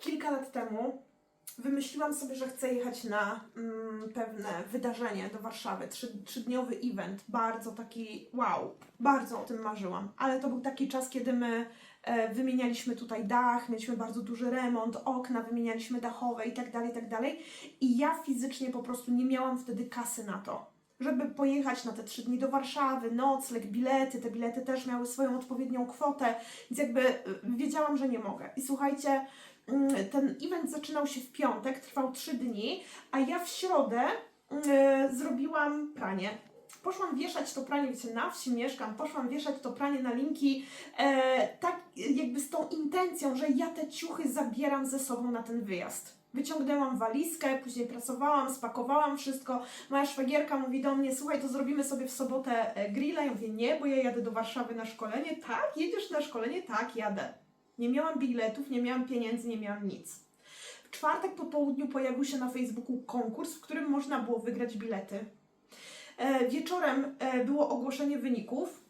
kilka lat temu wymyśliłam sobie, że chcę jechać na mm, pewne wydarzenie do Warszawy, trzy, trzydniowy event, bardzo taki wow, bardzo o tym marzyłam, ale to był taki czas, kiedy my e, wymienialiśmy tutaj dach, mieliśmy bardzo duży remont, okna, wymienialiśmy dachowe i tak dalej, i tak dalej i ja fizycznie po prostu nie miałam wtedy kasy na to. Żeby pojechać na te trzy dni do Warszawy, nocleg, bilety, te bilety też miały swoją odpowiednią kwotę, więc jakby y, wiedziałam, że nie mogę. I słuchajcie, ten event zaczynał się w piątek, trwał trzy dni, a ja w środę y, zrobiłam pranie. Poszłam wieszać to pranie, wiecie, na wsi mieszkam, poszłam wieszać to pranie na linki, e, tak jakby z tą intencją, że ja te ciuchy zabieram ze sobą na ten wyjazd. Wyciągnęłam walizkę, później pracowałam, spakowałam wszystko. Moja szwagierka mówi do mnie, słuchaj, to zrobimy sobie w sobotę e, grilla. Ja mówię, nie, bo ja jadę do Warszawy na szkolenie. Tak, jedziesz na szkolenie? Tak, jadę. Nie miałam biletów, nie miałam pieniędzy, nie miałam nic. W czwartek po południu pojawił się na Facebooku konkurs, w którym można było wygrać bilety. E, wieczorem e, było ogłoszenie wyników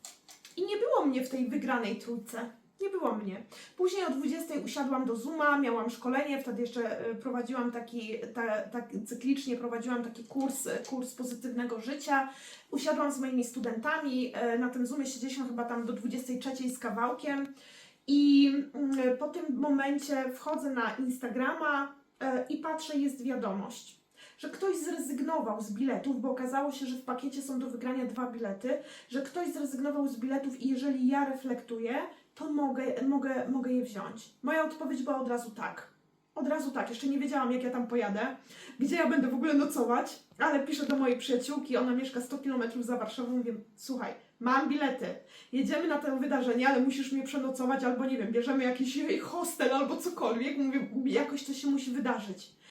i nie było mnie w tej wygranej trójce. Nie było mnie. Później o 20 usiadłam do Zooma, miałam szkolenie, wtedy jeszcze e, prowadziłam taki, ta, tak cyklicznie prowadziłam taki kurs, kurs pozytywnego życia. Usiadłam z moimi studentami, na tym Zoomie siedzieliśmy chyba tam do 23 z kawałkiem i tym momencie wchodzę na Instagrama e, i patrzę, jest wiadomość że ktoś zrezygnował z biletów, bo okazało się, że w pakiecie są do wygrania dwa bilety, że ktoś zrezygnował z biletów i jeżeli ja reflektuję, to mogę, mogę, mogę je wziąć. Moja odpowiedź była od razu tak. Od razu tak, jeszcze nie wiedziałam, jak ja tam pojadę, gdzie ja będę w ogóle nocować, ale piszę do mojej przyjaciółki, ona mieszka 100 km za Warszawą, mówię, słuchaj, mam bilety, jedziemy na to wydarzenie, ale musisz mnie przenocować, albo nie wiem, bierzemy jakiś hostel albo cokolwiek, mówię, jakoś to się musi wydarzyć.